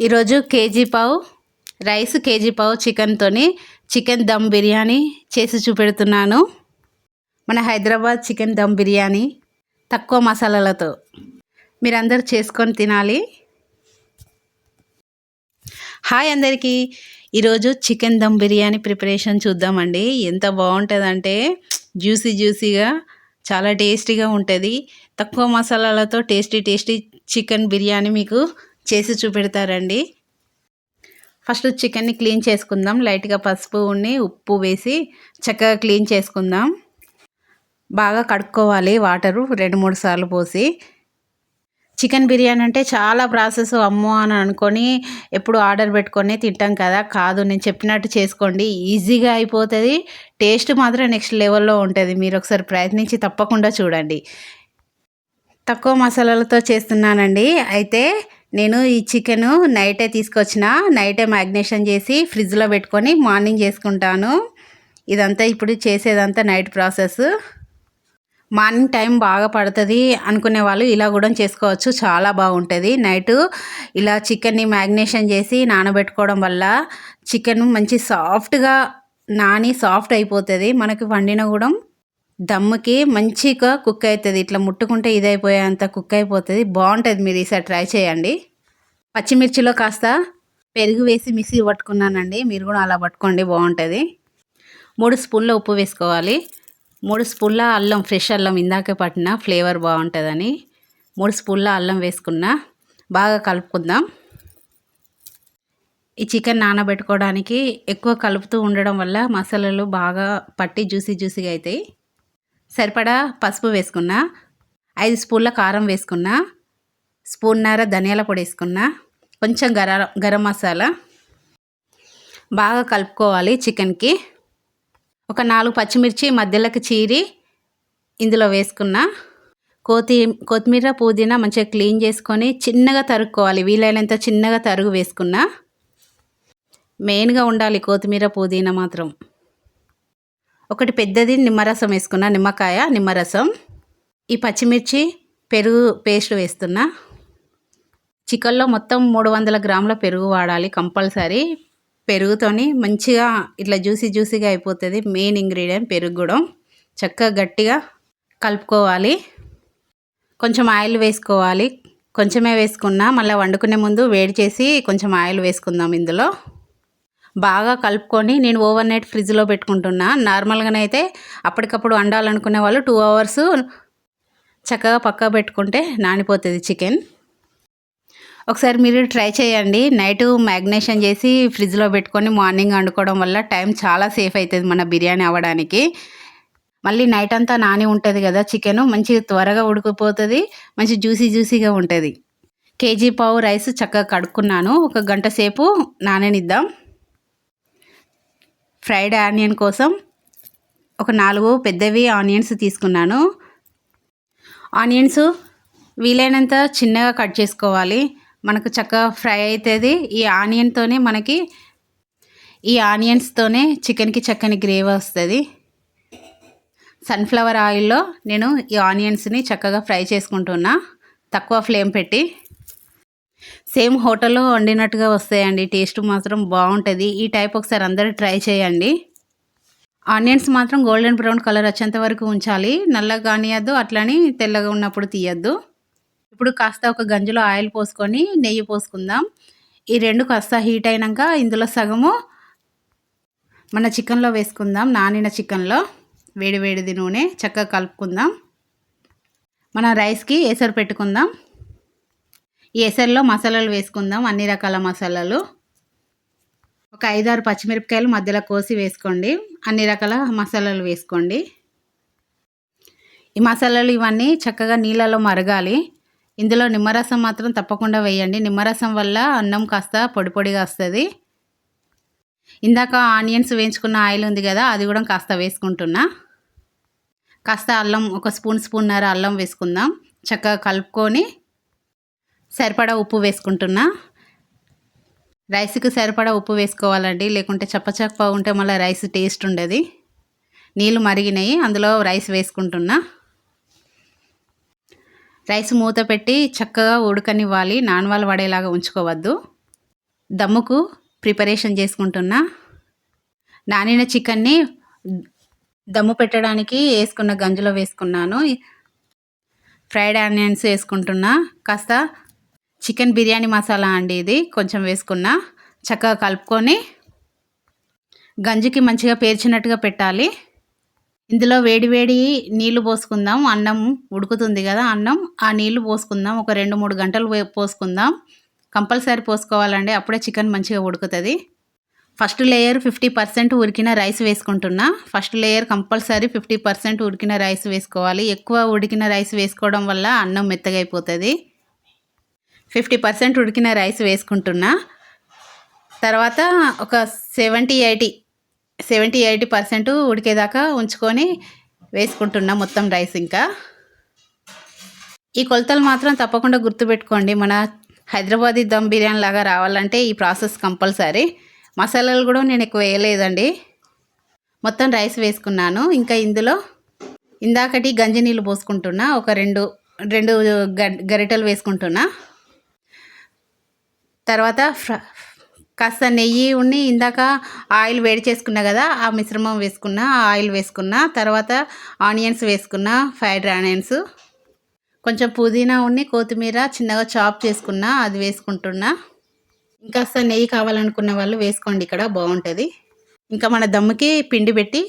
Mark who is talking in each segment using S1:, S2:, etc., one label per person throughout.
S1: ఈరోజు కేజీ పావు rice KG పావు చికెన్తోని చికెన్ దమ్ బిర్యానీ చేసి చూపెడుతున్నాను. మన హైదరాబాద్ చికెన్ దమ్ బిర్యానీ తక్కువ మసాలాలతో మీరందరూ చేసుకొని తినాలి. హాయ్ అందరికీ. ఈరోజు చికెన్ దమ్ బిర్యానీ ప్రిపరేషన్ చూద్దామండి. ఎంత బాగుంటుందంటే జ్యూసీ జ్యూసీగా చాలా టేస్టీగా ఉంటుంది. తక్కువ మసాలాలతో టేస్టీ టేస్టీ చికెన్ బిర్యానీ మీకు చేసి చూపెడతారండి. ఫస్ట్ చికెన్ని క్లీన్ చేసుకుందాం. లైట్గా పసుపు ఉన్ని ఉప్పు వేసి చక్కగా క్లీన్ చేసుకుందాం. బాగా కడుక్కోవాలి వాటరు రెండు మూడు సార్లు పోసి. చికెన్ బిర్యానీ అంటే చాలా ప్రాసెస్ అమ్మో అని అనుకొని ఎప్పుడు ఆర్డర్ పెట్టుకొని తింటాం కదా. కాదు నేను చెప్పినట్టు చేసుకోండి. ఈజీగా అయిపోతుంది. టేస్ట్ మాత్రం నెక్స్ట్ లెవెల్లో ఉంటుంది. మీరు ఒకసారి ప్రయత్నించి తప్పకుండా చూడండి. తక్కువ మసాలాలతో చేస్తున్నానండి. అయితే నేను ఈ చికెన్ నైటే తీసుకొచ్చిన నైటే మ్యాగ్నేషన్ చేసి ఫ్రిడ్జ్లో పెట్టుకొని మార్నింగ్ చేసుకుంటాను. ఇదంతా ఇప్పుడు చేసేదంతా నైట్ ప్రాసెస్ మార్నింగ్ టైం బాగా పడుతుంది అనుకునే వాళ్ళు ఇలా కూడా చేసుకోవచ్చు. చాలా బాగుంటుంది. నైట్ ఇలా చికెన్ని మ్యాగ్నేషన్ చేసి నానబెట్టుకోవడం వల్ల చికెన్ మంచి సాఫ్ట్గా నాని సాఫ్ట్ అయిపోతుంది. మనకి వండిన కూడా దమ్ముకి మంచిగా కుక్ అవుతుంది. ఇట్లా ముట్టుకుంటే ఇది అయిపోయేంత కుక్ అయిపోతుంది. బాగుంటుంది మీరు ఈసారి ట్రై చేయండి. పచ్చిమిర్చిలో కాస్త పెరుగు వేసి మిక్సీ పట్టుకున్నానండి. మీరు కూడా అలా పట్టుకోండి బాగుంటుంది. మూడు స్పూన్ల ఉప్పు వేసుకోవాలి. మూడు స్పూన్ల అల్లం ఫ్రెష్ అల్లం ఇందాకే పట్టిన ఫ్లేవర్ బాగుంటుందని. మూడు స్పూన్ల అల్లం వేసుకున్నా బాగా కలుపుకుందాం. ఈ చికెన్ నానబెట్టుకోవడానికి ఎక్కువ కలుపుతూ ఉండడం వల్ల మసాలాలు బాగా పట్టి జ్యూసీ జ్యూసీగా అవుతాయి. సరిపడా పసుపు వేసుకున్నా ఐదు స్పూన్ల కారం వేసుకున్నా స్పూన్నర ధనియాల పొడి వేసుకున్నా కొంచెం గర గరం మసాలా బాగా కలుపుకోవాలి చికెన్కి. ఒక నాలుగు పచ్చిమిర్చి మధ్యలోకి చీరి ఇందులో వేసుకున్నా. కోతి కొత్తిమీర పుదీనా మంచిగా క్లీన్ చేసుకొని చిన్నగా తరుక్కోవాలి. వీలైనంత చిన్నగా తరుగు వేసుకున్నా. మెయిన్గా ఉండాలి కొత్తిమీర పుదీనా మాత్రం. ఒకటి పెద్దది నిమ్మరసం వేసుకున్న నిమ్మకాయ నిమ్మరసం. ఈ పచ్చిమిర్చి పెరుగు పేస్ట్ వేస్తున్నా. చికెన్లో మొత్తం మూడు వందల గ్రాముల పెరుగు వాడాలి కంపల్సరీ. పెరుగుతోని మంచిగా ఇట్లా జ్యూసీ జ్యూసీగా అయిపోతుంది మెయిన్ ఇంగ్రీడియంట్ పెరుగు కూడా. చక్కగా గట్టిగా కలుపుకోవాలి. కొంచెం ఆయిల్ వేసుకోవాలి. కొంచెమే వేసుకున్నా మళ్ళీ వండుకునే ముందు వేడి చేసి కొంచెం ఆయిల్ వేసుకుందాం ఇందులో. బాగా కలుపుకొని నేను ఓవర్ నైట్ ఫ్రిడ్జ్లో పెట్టుకుంటున్నా. నార్మల్గానైతే అప్పటికప్పుడు వండాలనుకునే వాళ్ళు టూ అవర్స్ చక్కగా పక్క పెట్టుకుంటే నానిపోతుంది చికెన్. ఒకసారి మీరు ట్రై చేయండి. నైట్ మ్యాగ్నేషన్ చేసి ఫ్రిడ్జ్లో పెట్టుకొని మార్నింగ్ వండుకోవడం వల్ల టైం చాలా సేఫ్ అవుతుంది మన బిర్యానీ అవ్వడానికి. మళ్ళీ నైట్ అంతా నాని ఉంటుంది కదా చికెన్ మంచి త్వరగా ఉడికిపోతుంది మంచి జ్యూసీ జ్యూసీగా ఉంటుంది. కేజీ పావు రైస్ చక్కగా కడుక్కున్నాను. ఒక గంట సేపు నాననిద్దాం. ఫ్రైడ్ ఆనియన్ కోసం ఒక నాలుగు పెద్దవి ఆనియన్స్ తీసుకున్నాను. ఆనియన్స్ వీలైనంత చిన్నగా కట్ చేసుకోవాలి. మనకు చక్కగా ఫ్రై అవుతుంది ఈ ఆనియన్తోనే మనకి ఈ ఆనియన్స్తోనే చికెన్కి చక్కని గ్రేవీ వస్తుంది. సన్ఫ్లవర్ ఆయిల్లో నేను ఈ ఆనియన్స్ని చక్కగా ఫ్రై చేసుకుంటున్నా. తక్కువ ఫ్లేమ్ పెట్టి సేమ్ హోటల్లో వండినట్టుగా వస్తాయండి. టేస్ట్ మాత్రం బాగుంటుంది. ఈ టైప్ ఒకసారి అందరూ ట్రై చేయండి. ఆనియన్స్ మాత్రం గోల్డెన్ బ్రౌన్ కలర్ వచ్చేంత వరకు ఉంచాలి. నల్లగా కానియద్దు అట్లని తెల్లగా ఉన్నప్పుడు తీయద్దు. ఇప్పుడు కాస్త ఒక గంజులో ఆయిల్ పోసుకొని నెయ్యి పోసుకుందాం. ఈ రెండు కాస్త హీట్ అయినాక ఇందులో సగము మన చికెన్లో వేసుకుందాం. నానిన చికెన్లో వేడి వేడిది నూనె చక్కగా కలుపుకుందాం. మన రైస్కి ఎసరు పెట్టుకుందాం. ఎసర్లో మసాలాలు వేసుకుందాం అన్ని రకాల మసాలాలు. ఒక ఐదారు పచ్చిమిరపకాయలు మధ్యలో కోసి వేసుకోండి. అన్ని రకాల మసాలాలు వేసుకోండి. ఈ మసాలాలు ఇవన్నీ చక్కగా నీళ్ళలో మరగాలి. ఇందులో నిమ్మరసం మాత్రం తప్పకుండా వేయండి. నిమ్మరసం వల్ల అన్నం కాస్త పొడి పొడిగా వస్తుంది. ఇందాక ఆనియన్స్ వేయించుకున్న ఆయిల్ ఉంది కదా అది కూడా కాస్త వేసుకుంటున్నా. కాస్త అల్లం ఒక స్పూన్ స్పూన్నర అల్లం వేసుకుందాం. చక్కగా కలుపుకొని సరిపడా ఉప్పు వేసుకుంటున్నా. రైస్కి సరిపడా ఉప్పు వేసుకోవాలండి. లేకుంటే చప్పచప్ప ఉంటే మళ్ళీ రైస్ టేస్ట్ ఉండదు. నీళ్ళు మరిగినాయి అందులో రైస్ వేసుకుంటున్నా. రైస్ మూత పెట్టి చక్కగా ఉడకనివ్వాలి. నాన్వాలు పడేలాగా ఉంచుకోవద్దు. దమ్ముకు ప్రిపరేషన్ చేసుకుంటున్నా. నానిన చికెన్ని దమ్ము పెట్టడానికి వేసుకున్న గంజులో వేసుకున్నాను. ఫ్రైడ్ ఆనియన్స్ వేసుకుంటున్నా. కాస్త చికెన్ బిర్యానీ మసాలా అండి ఇది. కొంచెం వేసుకున్నా. చక్కగా కలుపుకొని గంజికి మంచిగా పేర్చినట్టుగా పెట్టాలి. ఇందులో వేడివేడి నీళ్ళు పోసుకుందాం. అన్నం ఉడుకుతుంది కదా అన్నం. ఆ నీళ్ళు పోసుకుందాం. ఒక రెండు మూడు గంటలు పోసుకుందాం. కంపల్సరీ పోసుకోవాలండి. అప్పుడే చికెన్ మంచిగా ఉడుకుతుంది. ఫస్ట్ లేయర్ ఫిఫ్టీ పర్సెంట్ ఉడికిన రైస్ వేసుకుంటున్నా. First layer compulsory fifty percent ఉడికిన రైస్ వేసుకోవాలి. ఎక్కువ ఉడికిన రైస్ వేసుకోవడం వల్ల అన్నం మెత్తగా అయిపోతుంది ఫిఫ్టీ పర్సెంట్ ఉడికిన రైస్ వేసుకుంటున్నా. తర్వాత ఒక seventy eighty seventy eighty percent ఉడికేదాకా ఉంచుకొని వేసుకుంటున్నా మొత్తం రైస్ ఇంకా. ఈ కొలతలు మాత్రం తప్పకుండా గుర్తుపెట్టుకోండి. మన హైదరాబాదీ దమ్ బిర్యానీ లాగా రావాలంటే ఈ ప్రాసెస్ కంపల్సరీ. మసాలాలు కూడా నేను ఎక్కువ వేయలేదండి. మొత్తం రైస్ వేసుకున్నాను. ఇంకా ఇందులో ఇందాకటి గంజి నీళ్ళు పోసుకుంటున్నా. ఒక రెండు రెండు గరిటెలు వేసుకుంటున్నా. తర్వాత కాస్త నెయ్యి ఉండి ఇందాక ఆయిల్ వేడి చేసుకున్నా కదా ఆ మిశ్రమం వేసుకున్న ఆయిల్ వేసుకున్న తర్వాత ఆనియన్స్ వేసుకున్న ఫ్రైడ్ ఆనియన్స్. కొంచెం పుదీనా ఉండి కొత్తిమీర చిన్నగా చాప్ చేసుకున్న అది వేసుకుంటున్నా. ఇంకాస్త నెయ్యి కావాలనుకున్న వాళ్ళు వేసుకోండి ఇక్కడ బాగుంటుంది. ఇంకా మన దమ్ముకి పిండి పెట్టి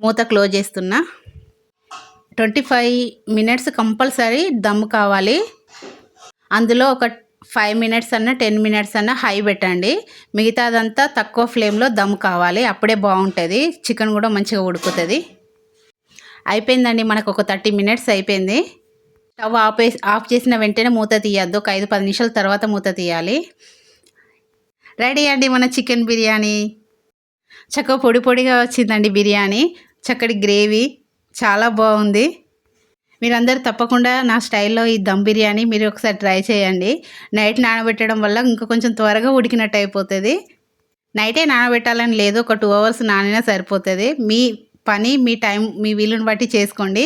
S1: మూత క్లోజ్ చేస్తున్నా. ట్వంటీ ఫైవ్ మినిట్స్ కంపల్సరీ దమ్ము కావాలి. అందులో ఒక ఫైవ్ మినిట్స్ అన్న టెన్ మినిట్స్ అన్న హై పెట్టండి. మిగతాదంతా తక్కువ ఫ్లేమ్లో దమ్ కావాలి. అప్పుడే బాగుంటుంది. చికెన్ కూడా మంచిగా ఉడుకుతుంది. అయిపోయిందండి. మనకు ఒక థర్టీ మినిట్స్ అయిపోయింది. స్టవ్ ఆఫ్ ఆఫ్ చేసిన వెంటనే మూత తీయద్దు. ఒక ఐదు పది నిమిషాల తర్వాత మూత తీయాలి. రెడీ అండి మన చికెన్ బిర్యానీ. చక్కగా పొడి పొడిగా వచ్చిందండి బిర్యానీ. చక్కటి గ్రేవీ. చాలా బాగుంది. మీరందరూ తప్పకుండా నా స్టైల్లో ఈ దమ్ బిర్యానీ మీరు ఒకసారి ట్రై చేయండి. నైట్ నానబెట్టడం వల్ల ఇంకా కొంచెం త్వరగా ఉడికినట్టు అయిపోతుంది. నైటే నానబెట్టాలని లేదు. ఒక టూ అవర్స్ నానినా సరిపోతుంది. మీ పని మీ టైం మీ వీలుని బట్టి చేసుకోండి.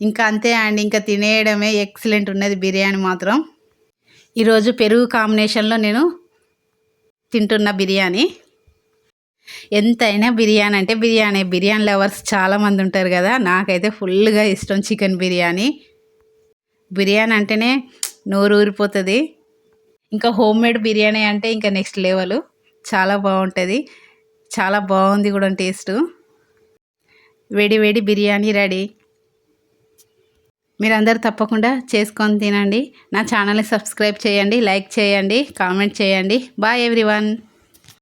S1: ఇంకా అంతే అండి. ఇంకా తినేయడమే ఎక్సలెంట్ ఉన్నది బిర్యానీ మాత్రం. ఈరోజు పెరుగు కాంబినేషన్లో నేను తింటున్న బిర్యానీ. ఎంతైనా బిర్యానీ అంటే బిర్యానీ. బిర్యానీ లవర్స్ చాలామంది ఉంటారు కదా నాకైతే ఫుల్గా ఇష్టం చికెన్ బిర్యానీ. బిర్యానీ అంటేనే నోరు ఊరిపోతుంది. ఇంకా హోమ్ మేడ్ బిర్యానీ అంటే ఇంకా నెక్స్ట్ లెవెల్. చాలా బాగుంటుంది. చాలా బాగుంది కూడా టేస్ట్. వేడి వేడి బిర్యానీ రెడీ. మీరందరూ తప్పకుండా చేసుకొని తినండి. నా ఛానల్ని సబ్స్క్రైబ్ చేయండి లైక్ చేయండి కామెంట్ చేయండి. Bye everyone.